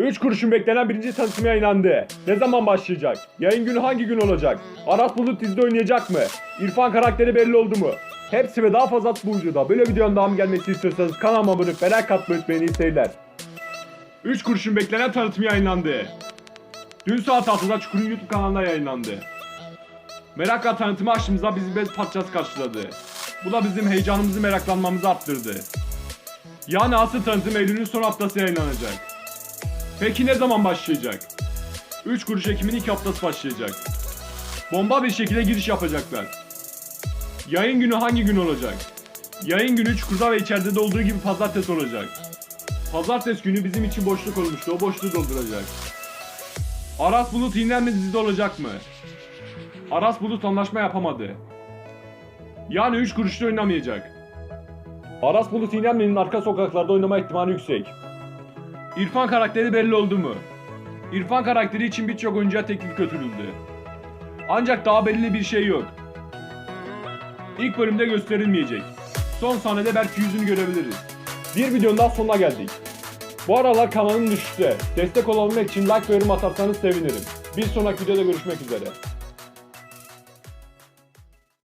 3 kuruşun beklenen birinci tanıtımı yayınlandı. Ne zaman başlayacak? Yayın günü hangi gün olacak? Aras Bulut dizide oynayacak mı? İrfan karakteri belli oldu mu? Hepsi ve daha fazla bu videoda. Böyle videonun devamı gelmesi istiyorsanız kanalıma abone olup merak atmayı unutmayın. İyi seyirler. 3 kuruşun beklenen tanıtımı yayınlandı. Dün saat 6'da Çukur'un YouTube kanalında yayınlandı. Merakla tanıtımı açtığımızda bizi bez parçası karşıladı. Bu da bizim heyecanımızı meraklanmamızı arttırdı. Yani asıl tanıtım Eylül'ün son haftası yayınlanacak. Peki ne zaman başlayacak? 3 kuruş Ekim'in ilk haftası başlayacak. Bomba bir şekilde giriş yapacaklar. Yayın günü hangi gün olacak? Yayın günü Çukur'da ve içeride de olduğu gibi pazartesi olacak. Pazartesi günü bizim için boşluk olmuştu. O boşluğu dolduracak. Aras Bulut yeniden mi dizide olacak mı? Aras Bulut anlaşma yapamadı. Yani 3 kuruşta oynamayacak. Aras Bulut İğnemli'nin arka sokaklarda oynama ihtimali yüksek. İrfan karakteri belli oldu mu? İrfan karakteri için birçok oyuncuya teklif götürüldü. Ancak daha belli bir şey yok. İlk bölümde gösterilmeyecek. Son sahnede belki yüzünü görebiliriz. Bir videonun daha sonuna geldik. Bu aralar kanalım düşüşte. Destek olabilmek için like ve yorum atarsanız sevinirim. Bir sonraki videoda görüşmek üzere.